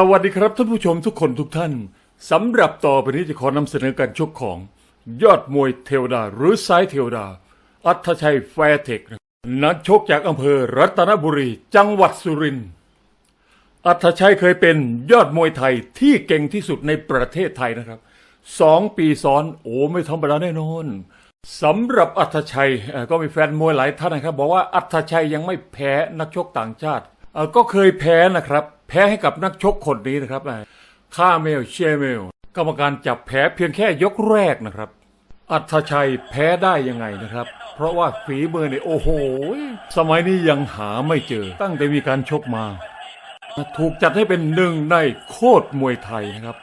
สวัสดีครับท่านผู้ชมทุกคนทุกท่านสำหรับต่อไปนี้จะขอนำเสนอการชกของ ยอดมวยเทวดา หรือสายเทวดา อัธชัยแฟร์เทคนักชกจากอำเภอรัตนบุรี จังหวัดสุรินทร์อัธชัยเคยเป็นยอดมวยไทยที่เก่งที่สุดในประเทศไทยนะครับสองปีซ้อนโอ้ไม่ธรรมดาแน่นอนสำหรับอัธชัยก็มีแฟนมวยหลายท่านนะครับ บอกว่าอัธชัยยังไม่แพ้นักชกต่างชาติ ก็เคยแพ้นะครับ แพ้ให้กับนักชกคนนี้นะครับอ่าค่าเมลเชเมลกรรมการจับแพ้เพียงแค่ยกแรกนะครับ อัธชัยแพ้ได้ยังไงนะครับ เพราะว่าฝีมือเนี่ยโอ้โห สมัยนี้ยังหาไม่เจอ ตั้งแต่มีการชกมา ถูกจัดให้เป็นหนึ่งในโคตรมวยไทยนะครับ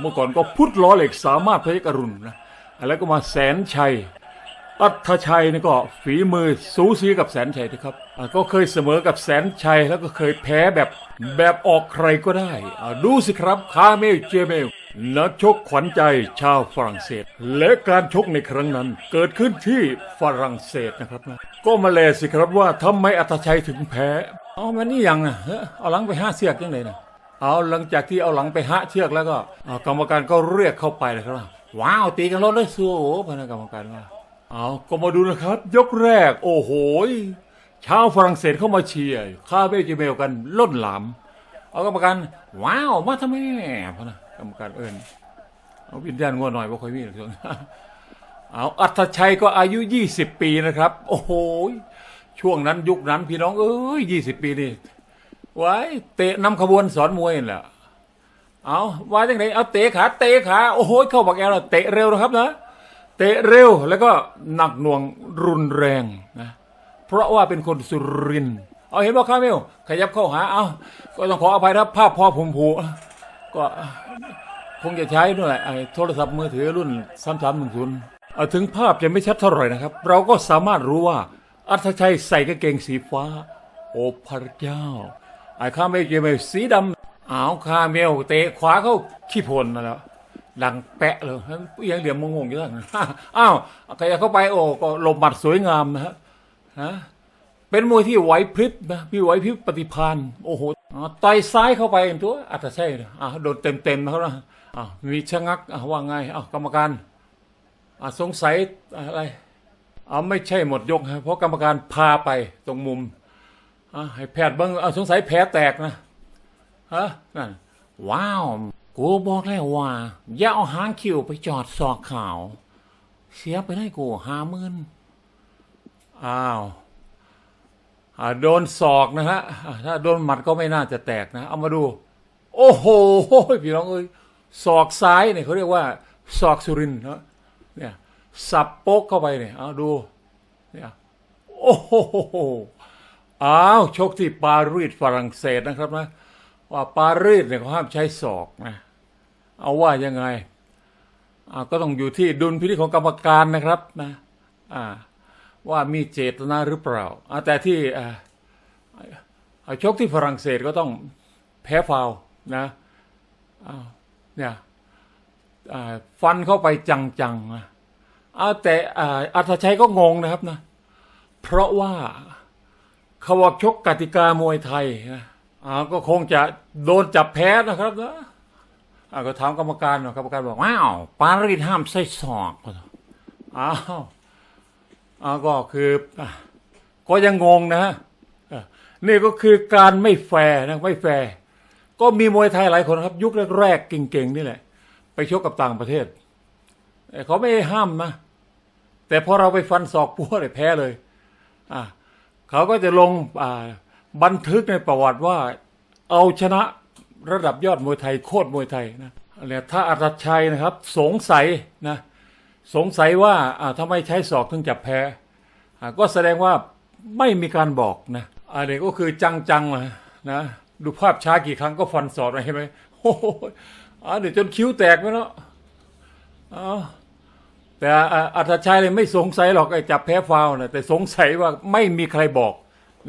เมื่อก่อนก็พุทธล้อเหล็กสามารถพยักรุณนะแล้วก็มาแสนชัย อัธชัยนี่ก็ฝีมือสูสีกับแสนชัยนะครับก็เคยเสมอกับแสนชัยแล้วก็เคยแพ้แบบแบบออกใครก็ได้ ดูสิครับคาเมลเจเมลนักชกขวัญใจชาวฝรั่งเศส และการชกในครั้งนั้นเกิดขึ้นที่ฝรั่งเศสนะครับนะก็มาเลสิครับว่าทำไมอัธชัยถึงแพ้เอามันนี่ยังอะเอาหลังไปห้าเสือกยังไงนะเอาหลังจากที่เอาหลังไปหะเชือกแล้วก็กรรมการก็เรียกเข้าไปเลยครับว้าวตีกันรถเลยสู้โอ้พนักกรรมการว่า เอาก็มาดูนะครับ ยกแรก โอ้โหชาวฝรั่งเศสเข้ามาเชียร์คาเบจิเมลกันล้นหลาม เอากรรมการว้าวมาทำไมพะนะกรรมการเอิญเอาวิญญาณงัวหน่อยว่าค่อยมีหรอกช่วงเอาอัธชัยก็อายุ 20 ปีนะครับ โอ้โหช่วงนั้นยุคนั้นพี่น้องเอ้ย20ปีนี่ไว้เตะนำขบวนสอนมวยนั่แหละเอาว่าจังไหนเอาเตะขาเตะขาโอ้โหเข้าบักแอลแล้วเตะเร็วนะครับนะ เตะเร็วแล้วก็หนักหน่วงรุนแรงนะเพราะว่าเป็นคนสุรินเอาเห็นว่าข้าเมลขยับเข้าหาเอาก็ต้องขออภัยครับภาพพอผมผูก็คงจะใช้ด้วยไอ้โทรศัพท์มือถือรุ่น3 3 1 0เอาถึงภาพจะไม่ชัดเท่าไหร่นะครับ เราก็สามารถรู้ว่าอัธชัยใส่กางเกงสีฟ้า โอ้พระเจ้าไอ้ข้าเมลเกมสีดำอ้าวข้าเมลเตะขวาเข้าขี้พลนั่นแหล้ว ดังแปะเลยยังเหลี่ยมงงอยู่ทั้งอ้าวใครเข้าไปโอ้ก็หลบหมัดสวยงามนะฮะเป็นมวยที่ไหวพริบนะมีไหวพริบปฏิพานโอ้โหต่อยซ้ายเข้าไปตัวอาจจะใช่นะอ่าโดนเต็มๆนะครับนะอ่ามีชะงักอ่าว่าไงอ่ากรรมการอ่าสงสัยอะไรอ่าไม่ใช่หมดยกฮะเพราะกรรมการพาไปตรงมุมอ่าให้แพทย์บิ้งอ่าสงสัยแผลแตกนะฮะนั่นว้าว กูบอกแล้วว่า อย่าเอาหางคิวไปจอดซอกข่าว เสียไปได้กูห้าหมื่นอ้าวโดนศอกนะฮะถ้าโดนหมัดก็ไม่น่าจะแตกนะ เอามาดู โอ้โหพี่น้องเอ้ยศอกซ้ายเนี่ยเขาเรียกว่าศอกสุรินนะเนี่ยสับโป๊กเข้าไปเนี่ยเอาดูเนี่ยโอ้โหอ้าวชกที่ปารีสฝรั่งเศสนะครับนะว่าปารีสเนี่ยเขาห้ามใช้ศอกนะ เอาว่ายังไงก็ต้องอยู่ที่ดุลพินิจของกรรมการนะครับนะว่ามีเจตนาหรือเปล่าอ่าแต่ที่อ่าอ่าชกที่ฝรั่งเศสก็ต้องแพ้ฟาวนะเนี่ยฟันเข้าไปจังๆนะเอาแต่อัธชัยก็งงนะครับนะเพราะว่าเขาบอกชกกติกามวยไทยนะก็คงจะโดนจับแพ้นะครับนะ อาก็ถามกรรมการหน่อยกรรมการบอกว้าวปารีสห้ามใส่ศอกอ้าวอ้าวก็คือก็ยังงงนะนี่ก็คือการไม่แฟร์นะไม่แฟร์ก็มีมวยไทยหลายคนครับ ยุคแรกๆเก่งๆนี่แหละ ไปชกกับต่างประเทศเขาไม่ห้ามนะแต่พอเราไปฟันศอกปัวเลยแพ้เลยอ่าเขาก็จะลงบันทึกในประวัติว่าเอาชนะ ระดับยอดมวยไทยโคตรมวยไทยนะเนี่ยถ้าอัตชัยนะครับ สงสัยนะสงสัยว่าอ่าทำไมใช้ศอกถึงจับแพ้อ่าก็แสดงว่าไม่มีการบอกนะอันนี้ก็คือจังๆนะนะดูภาพช้ากี่ครั้งก็ฟันศอกนะเห็นไหมโอ้โหอ่าเดี๋ยวจนคิ้วแตกไปแล้วอ้าวแต่อัธชัยเลยไม่สงสัยหรอกไอ้จับแพ้ฟาวนะแต่สงสัยว่าไม่มีใครบอก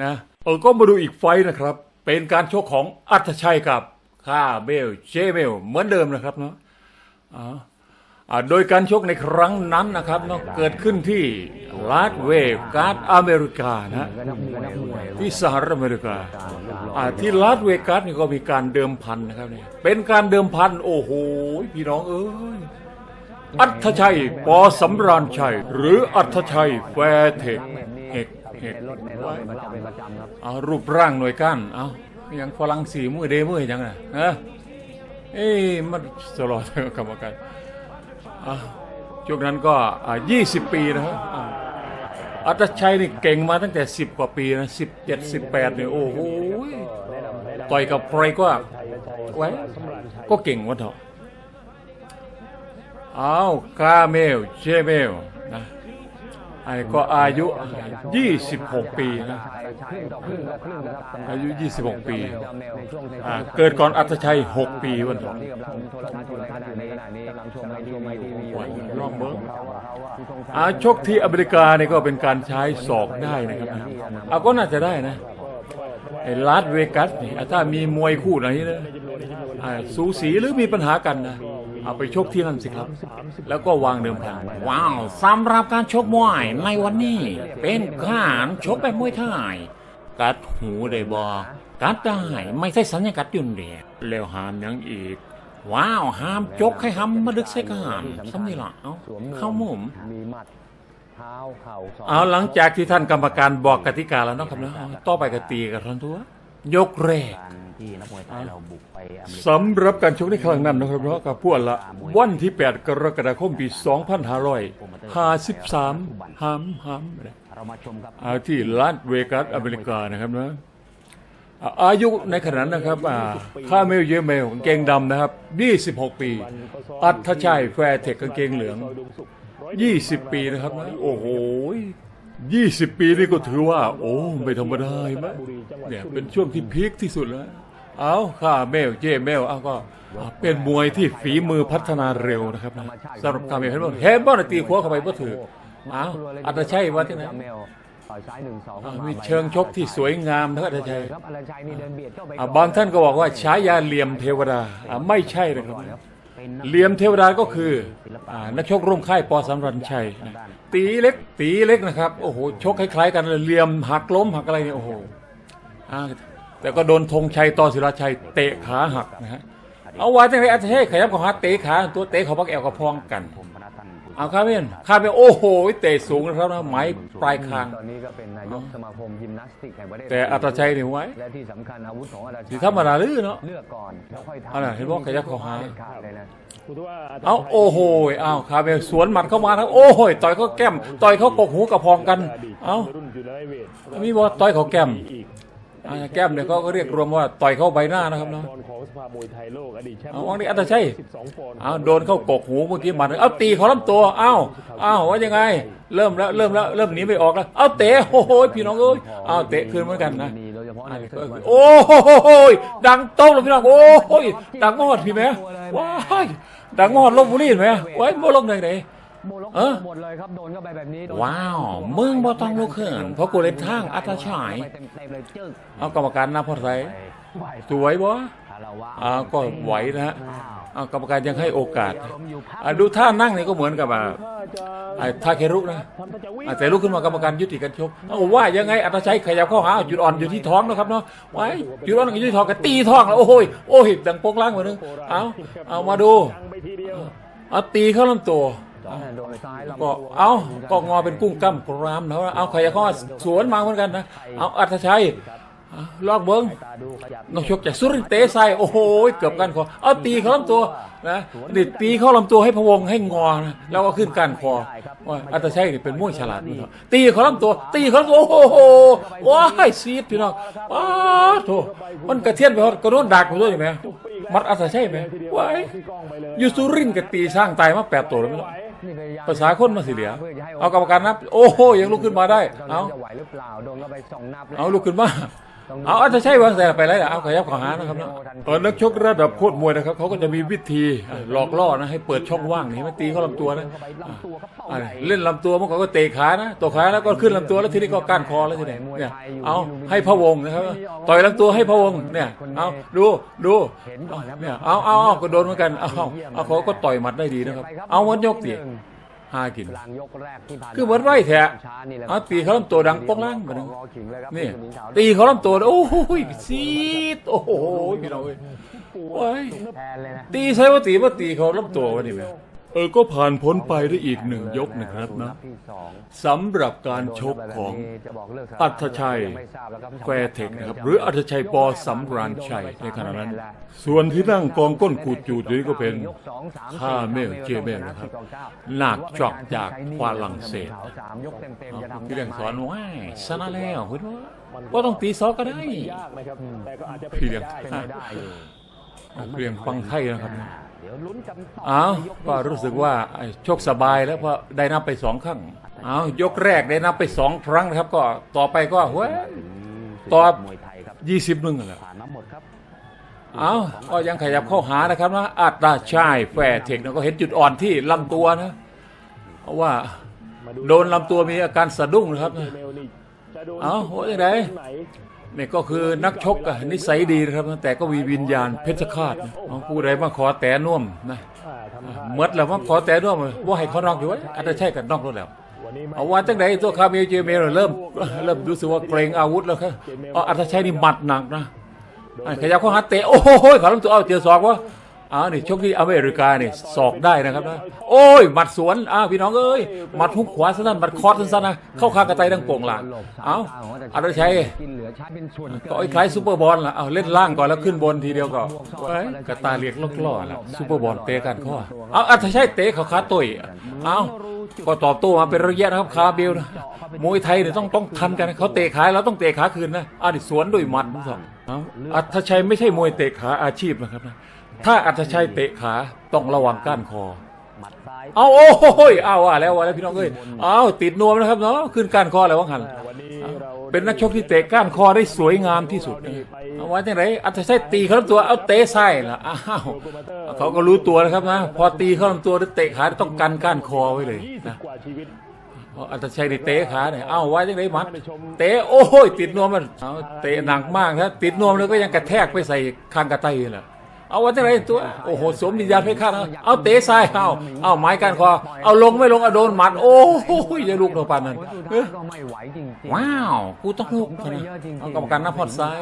นะเออก็มาดูอีกไฟต์นะครับ เป็นการชกของอัธชัยกับ คาเบลเจเบลเหมือนเดิมนะครับเนาะอ๋ออ่าโดยการชกในครั้งนั้นนะครับเนาะเกิดขึ้นที่ลาสเวกัสอเมริกานะที่สหรัฐอเมริกาอ่าที่ลาสเวกัสนี่ก็มีการเดิมพันนะครับเนี่ยเป็นการเดิมพัน โอ้โหพี่น้องเอ้ยอัธชัยปอสำราญชัย หรืออัธชัยแฟร์เทคเอกเอกเอารูปร่างหน่วยก้านเอา ยังฝรั่งสีมือเดมือยังไงนะเอ้ยมันตลอดกรรมการอะช่วงนั้นก็อ่า20ปีนะครับอัตชัยนี่เก่งมาตั้งแต่10กว่าปีนะ17 18เนี่ยโอ้โหต่อยกับใครก็ไว้ก็เก่งวะเถอะเอาคาเมลเชเมล ไอ้ก็อายุ 26 ปีนะ อายุ 26 ปี เกิดก่อนอัตชัย 6 ปีวันก่อนลองเบิ้งอาชกที่อเมริกาเนี่ยก็เป็นการใช้ศอกได้นะครับเอาก็น่าจะได้นะไอ้ลาสเวกัสนี่ถ้ามีมวยคู่ไหนนะสูสีหรือมีปัญหากันนะ เอาไปชกที่นั่นสิครับ แล้วก็วางเดิมพันว้าวสำหรับการชกมวยในวันนี้ เป็นการชกแบบมวยไทยกัดหูได้บอกัดได้ไม่ใช่สัญญากัดยุ่นเดียแล้วหามหยังอีก ว้าวห้ามจกให้ห้ำมาดึกใส่กันสำนี่ละเอ้าเข้ามุมมีหมัดเท้าเข่าศอกเอาหลังจากที่ท่านกรรมการบอกกติกาแล้วเนาะครับเนาะเอาต่อไปกตีกันทันทัวยกแรกการ ที่นักมวยไทยเราบุกไปอเมริกา สำหรับการชกในครั้งนั้นนะครับเนาะกับพวกละ วันที่ 8 กรกฎาคมปี 2553ห้ามห้ามเรามาชมครับอาที่ลาสเวกัสอเมริกานะครับนะอ่าอายุในขณะนั้นนะครับอ่าค่าเมลเยเมลกางเกงดำนะครับ 26 ปี อัธชัยแฟร์เทคกางเกงเหลือง 20 ปีนะครับนะโอ้โห20 ปีนี่ก็ถือว่า โอ้ ไม่ธรรมดาเห็นไหมเนี่ยเป็นช่วงที่พีคที่สุดแล้ว เอาค่าเมลเจเมลเอาก็อ่าเป็นมวยที่ฝีมือพัฒนาเร็วนะครับนะสำหรับค่าเมลเห็นบ่เห็นบ่นะตีขวาเข้าไปบ่ถือเอาอัตชัยว่าที่ไหนจำเมลต่อยซ้ายหนึ่งสองอ่ามีเชิงชกที่สวยงามนะครับอัตชัยครับอลันชัยนี่เดินเบียดเข้าไปอ่าบางท่านก็บอกว่าฉายาเหลี่ยมเทวดาอ่าไม่ใช่เลยครับเป็นเหลี่ยมเทวดาก็คืออ่านักชกร่วมค่ายปอสำรันชัยนะตีเล็กตีเล็กนะครับ โอ้โห ชกคล้ายๆกันเลยเหลี่ยมหักล้มหักอะไรเนี่ยโอ้โหอ่า แต่ก็โดนธงชัยต่อศิราชัยเตะขาหักนะฮะเอาไว้ตั้งแต่อาจจะให้ขยับของหาเตะขาตัวเตะเขาพักแอวกระพองกันผมพนักท่านผู้เอาครับเพื่อนข้าไปโอ้โหเตะสูงนะครับนะไม้ปลายคางตอนนี้ก็เป็นนายกสมาคมยิมนาสติกแห่งประเทศแต่อัตชัยนี่ไว้และที่สำคัญอาวุธของอลันชัสิยธรรมดาหรือเนาะเลือกก่อนแล้วค่อยทำเอาล่ะเห็นบอกขยับเข้าหาด็ดขาดเลยนะเอาโอ้โหเอาคาเบลสวนหมัดเข้ามาทั้งโอ้โหต่อยเขาแก้ม ต่อยเขากกหูกระพองกัน เอามีบอกต่อยเขาแก้มอ่า แก้มเนี่ยเขาก็เรียกรวมว่าต่อยเข้าใบหน้านะครับเนาะปอนด์ของสภามวยไทยโลกอดีตแชมป์เอาวังนี้อัตชัย12ปอนด์เอาโดนเข้ากกหูเมื่อกี้หมัดเอาตีเขาลำตัวเอาเอาว่ายังไง เริ่มแล้วเริ่มแล้วเริ่มหนีไม่ออกแล้วเอาเตะโอ้โหพี่น้องเอ้ยเอาเตะคืนเหมือนกันนะมีโดยเฉพาะอันในนี้ศึก็กวันโอ้โหดังโต้งเลยพี่น้องโอ้โหดังมอดพี่แม่ว้ายดังมอดลบบุรีเห็นไหมว้ายบ่ลงไหนไหนโมลก เออหมดเลยครับโดนเข้าไปแบบนี้โดนว้าวมึงบ่ต้องลุกขึ้นเพราะกูเล่นทางอัตชัยไปเต็มๆเลยจึ๊กเอากรรมการนับพอดใส่ไหวสวยบ่คารวะอ่าก็ไหวนะฮะเอากรรมการยังให้โอกาสอารมณ์อยู่พักอ่าดูท่านั่งนี่ก็เหมือนกับอ่าถ้าจะไอ้ทาเครุนะทำถ้าจะวิ่งอ่าแต่ลุกขึ้นมากรรมการยุติการชกเอาว่ายังไงอัตชัยขยับเข้าหาจุดอ่อนอยู่ที่ท้องนะครับเนาะไว้จุดอ่อนอยู่ที่ท้องก็ตีท้องแล้วโอ้โหยโอ้ยดังโป๊กล้างมานึงเอาเอามาดูดังไปทีเดียวเอาตีเข้าลำตัวโดนซ้ายลำ ก็ตัวเอาก็งอเป็นกุ้งกั้มกรามแล้วเอาใครจะเข้ามาสวนมาเหมือนกันนะเอาอัตชัยอะลอกเบิ้งตาดูขยับนกชกจากสุรินทร์เตะใส่โอ้โหเกือบกันคอเอาตีเข้าลำตัวนะนี่ตีเข้าลำตัวให้พะวงให้งอนะแล้วก็ขึ้นก้านคอว่าอัตชัยนี่เป็นม่วยฉลาดนะครับตีเข้าลำตัว ตีเข้าลำตัวโอ้โหว้ายซีดพี่น้องว้าโถมันกระเทียนไปฮอดกระโดนดักไปด้วยเห็นไหมมัดอัตชัยไหมว้ายที่กล้องไปเลยอยู่สุรินทร์ก็ตีสร้างตายมาแปดตัวแล้วไม่รู้นี่พยยม ภาษาคนมาสิเหลียพื่จะให้เอากรรมการนับ โอ้โหยังลุกขึ้นมาได้ตอนเอานั้นจะไหวหรือเปล่าโดนเข้าไปสองนับแล้วเอาลุกขึ้นมา เอาอัตชัยวางแต่ไปแล้วเอาขยับขอหานะครับเนาะตอนนักชกระดับโคตรมวยนะครับเขาก็จะมีวิธีหลอกล่อนะให้เปิดช่องว่างนี่ม่ตีเขาลำตัวนะเล่นลำตัวเมื่อก่อนก็เตะขานะตัวขาแล้วก็ขึ้นลำตัวแล้วทีนี้ก็ก้านคอแล้วทีนี้เนี่ยเอาให้พะวงนะครับต่อยลำตัวให้พะวงเนี่ยเอาดูดูเนี่ยเอาเอาเอาก็โดนเหมือนกันเอาเอาเขาก็ต่อยหมัดได้ดีนะครับ เอาวันยกตี หากินกลางยกแรกที่ผ่านคือเหมือนไว้แท้ช้านี่แหละเอาตีเขาลำตัวดังโป้งล่างมาดึงรอขิงเลยครับนี่คุณหญิงขาวตีเขาลำตัวโอ้โหซีดโอ้โหพี่น้องเอ้ยโอ้ยแทนเลยนะตีใช่ว่าตีว่าตีเขาลำตัววะนี่แม่ เออก็ผ่านพ้นไปได้อีกหนึ่งยกนะครับนะสำหรับการชกของอัธชัยแครับแควเทคนะครับหรืออัธชัยปอสำราญชัยในขณะนั้น ส่วนที่นั่งกองก้นขูดจูดอยู่นี่ก็เป็นข้าเมลเจเมลนะครับหนักจอกจากฝรั่งเศสสามยกเต็มๆจะทำพี่เรื่องสอนว่าชนะแล้วเห็นว่ามันก็ต้องตีซอกก็ได้พี่เปลี่ยงไปได้เป็นไปได้อยู่เรียงฟังไทยนะครับ เดี๋ยวลุ้นกันต่ออ้าวในยก็รู้สึกว่าไอ้โชคสบายแล้วเพราะได้นับไปสองครั้งอ้าวยกแรกได้นับไปสองครั้งนะครับ ก็ต่อไปก็เว้ยตอบมวยไทยครับยี่สิบหนึ่งแหละผ่านมาหมดครับอ้าวก็ยังขยับเข้าหานะครับนะอัตราชายแฟร์เทคนะก็เห็นจุดอ่อนที่ลำตัวนะเพราะว่ามาโดนลำตัวมีอาการสะดุ้งนะครับเจเมลนี่จะโดนเอ้าว่าจังไง ไหนนี่ก็คือนักชกอะนิสัยดีนะครับ แต่ก็มีวิญญาณเพชฌฆาตนะเอาผู้ใดมาขอแต่น่วมนะเมื่อแล้วมาขอแต่น่วมว่าให้เขานอกอยู่ไว้อาจจะใช่กันนอกแล้วแล้ว เอาว่าจังไหนตัวคาเมลเจเมลเริ่มเริ่มรู้สึกว่าเกรงอาวุธแล้วครับอาอัตชัยนี่หมัดหนักนะขยับเข้าหาเตะโอ้โหขาลำตัวเอาเจอศอกวะ อ้าวนี่ชกที่อเมริกานี่ศอกได้นะครับนะโอ้ยหมัดสวนอ้าวพี่น้องเอ้ยหมัดหุกขวาสั้นๆหมัดคอร์ดสั้นๆนะเข้าคางกระไตดังโป่งหลังเอาอัตชัยกินเหลือใช้เป็นส่วนเนก็ไอ้คล้ายซูเปอร์บอลล่ะเอาเล่นล่างก่อนแล้วขึ้นบนทีเดียวก็เอ้กระตายเรียกลอกล่อล่ะซูเปอร์บอลเตะกันข้อเอาอัตชัยเตะเขาขาต่อยเอาก็ตอบโต้มาเป็นระยะนะครับคาเบลนะมวยไทยเนี่ยต้องต้องทันกันเขาเตะขาแล้วต้องเตะขาคืนนะอะดิสวนด้วยหมัดทั้งสองอาอัตชัยไม่ใช่มวยเตะขาอาชีพนะครับนะ ถ้าอัตชัยเตะขาต้องระวังก้านคอหมัดซ้ายเอาโอ้โหยเอาว่าแล้วว่าแล้วพี่น้องเอ้ยเอาติดนวมนะครับเนาะขึ้นก้านคออะไรวะหันอ่าวันนี้เราเป็นนักชกที่เตะก้านคอได้สวยงามที่สุดนะเอาไว้ที่ไหนอัตชัยตีเขาลำตัวเอาเตะไส้ล่ะอ้าวเขาก็รู้ตัวนะครับนะพอตีเขาลำตัวหรือเตะขาต้องกันก้านคอไว้เลยยี่สิบนะกว่าชีวิตเพราะอัตชัยนี่เตะขาเนี่ยเอาไว้ที่ไหนมัดเตะโอ้ยติดนวมมันเอาเตะหนักมากนะติดนวมแล้วก็ยังกระแทกไปใส่คางกระไตเลยล่ะ เอาไว้ที่ไหนตัว โอ้โหสวมวิญญาณเพชรฆาตนะเอาเตะซ้ายเอาเอาไม้ก้านคอ เอาลงไม่ลงเอาโดนหมัด โอ้ยอย่าลูกเราปานนั้นผลสุดเอ้ท้ายยก็ไม่ไหวจริงๆว้าวกูต้องลุกนะเอากรรมการนับพอดซ้าย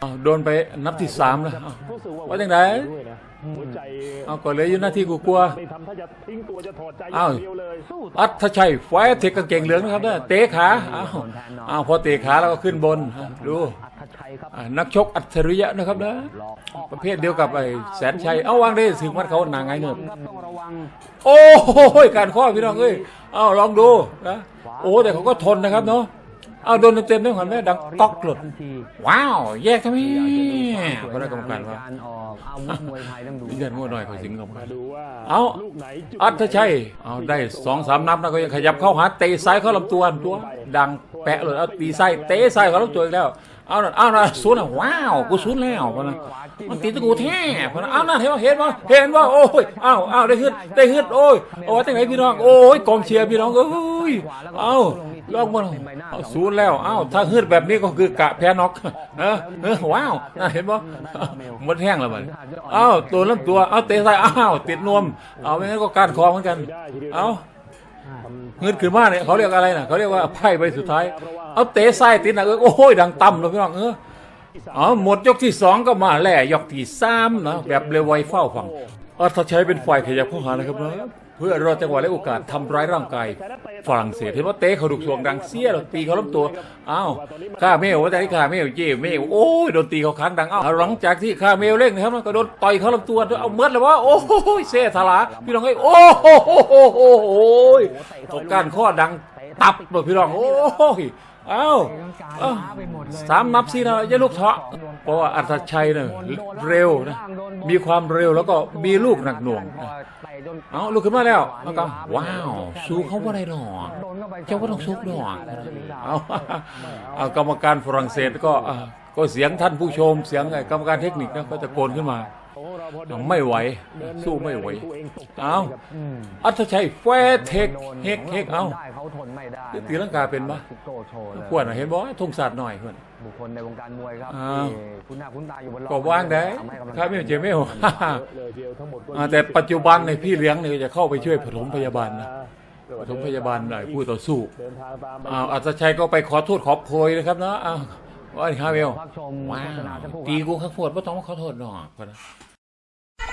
เอาโดนไปนับที่สามแล้วเอารู้สึกว่าว่าจังไงด้วยนะหัวใจเอาก่อนเลยอยู่หน้าที่กูกลัวไม่ทำถ้าจะทิ้งตัวจะถอดใจออ้าย่าวงเดียวเลยอัธชัยไฟเทคกางเกงเหลืองนะครับเนี่ยเตะขาอ้าวอ้าวพอเตะขาแล้วก็ขึ้นบนฮะดูอัธชัย ครับอ่านักชกอัจฉริยะนะครับนะหลอกออกประเภทเดียวกับไอ้แสนชัย เอาวางได้ถึงวัดเขาหนาไงเนิบครับต้องระวังโอ้โหการข้อพี่น้องเอ้ยเอาลองดูนะโอ้แต่เขาก็ทนนะครับเนาะเอาโดนเต็มๆได้หันไหมดังก๊อกหลุดทันทีว้าว แยกทำไมก็ได้กรรมการว่าการออกอาวุธมวยไทยต้องดูเดือนงวดหน่อยขอสิงกรรมกามารดูว่าเอาลูกไหนจุดอัธชัย เอาได้สองสามนับนะก็ยังขยับเข้าหาเตะซ้ายเข้าลำตัวตัว ดัง แปะเลยเอาตีซ้ายเตะซ้ายเขาลำตัวอีกแล้วเอาหน่ะเอาหน่ะศูนย์อะว้าวกูศูนย์แล้วพะนะมันตีตะกูแท้พะนะเอาหน่ะเห็นว่าเห็นว่าเห็นว่าโอ้ยเอาเอาได้ขึ้นได้ขึ้นโอ้ยโอ้ยตั้งไหนพี่น้องโอ้ยกองเชียร์พี่น้องเอ้ยเอาลองมาเอาศูนย์แล้วเอาถ้าขึ้นแบบนี้ก็คือกะแพ้น็อกเออเออว้าวน่ะเห็นป่หมดแห้งแล้วมันเอาตัวลำตัวเอาเตะซ้ายอ้าวติดนวมเอาไม่งั้นก็การคอเหมือนกันเอา เงินขึ้นมาเนี่ยเขาเรียกอะไรนะเขาเรียกว่าไพ่ใบสุดท้าย เอาเตะไส้ติดนะเออโอ้ยดังต่ำเลยพี่น้องเออเอหมดยกที่สองก็มาแหล่ยกที่สามนะแบบเร็วไวเฝ้าฟังอัธชัยเป็นฝ่ายขยับเข้าหานะครับนะ เพื่อรอจังหวะและโอกาสทำร้ายร่างกายฝรั่งเศสเห็นว่าเตะเขาดุกสวงดังเสียเราตีเขาล้มตัวอ้าวข้าเมลว่าแต่ที่ข้าเมลเย่เมลโอ้ยโดนตีเขาค้างดังอ้าวหลังจากที่ข้าเมลเร่งนะครับก็โดนต่อยเขาล้มตัวเอาเมื่อเลยว่าโอ้ยเสียทลาพี่น้องเอ้โอ้โหโอ้ยตกกานข้อดังตับเลยพี่น้องโอ้ยเอ้าเอ้าสามนับสินะอย่าลูกเถาะเพราะว่าอัตชัยเนี่ยเร็วนะมีความเร็วแล้วก็มีลูกหนักหน่วง นเอาลูกขึ้นมาแล้วแล้วก็ว้าวสู้เขาว่าไรหรอกเจ้าก็ต้องซุกดอกเอาเอากรรมการฝรั่งเศสก็ก็เสียงท่านผู้ชมเสียงไอ้กรรมการเทคนิคนะก็ตะโกนขึ้นมาไม่ไหว สู้ไม่ไหว เอาอัธชัยแฟเทคเฮกเฮกเอาได้เขาทนไม่ได้ตีลังกาเป็นปะซิโก้โชว์เลยขวดเห็นบ่ทงศาสตร์หน่อยเพื่อน บุคคลในวงการมวยครับอ้าวที่คุณหน้าคุณตาอยู่บนก็ว่างได้ทำให้กำลังใจครับไม่เจ็บไม่หัว เลยเดียวทั้งหมดก็อ่าแต่ปัจจุบันในยพี่เลี้ยงเนี่ยจะเข้าไปช่วยปฐมพยาบาลนะปฐมพยาบาลหน่อยผู้ต่อสู้เดินทางตามไปอ้าวอัศชัยก็ไปขอโทษขอโพยนะครับนะอ้าวว่าฮาเวลพักชมว้าโฆษณาวสักครู่ครับ ตีกูข้างปวดไม่ต้องมาขอโทษหรอก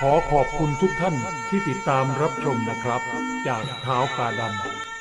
ขอขอบคุณทุกท่านที่ติดตามรับชมนะครับ จากเท้ากาดำ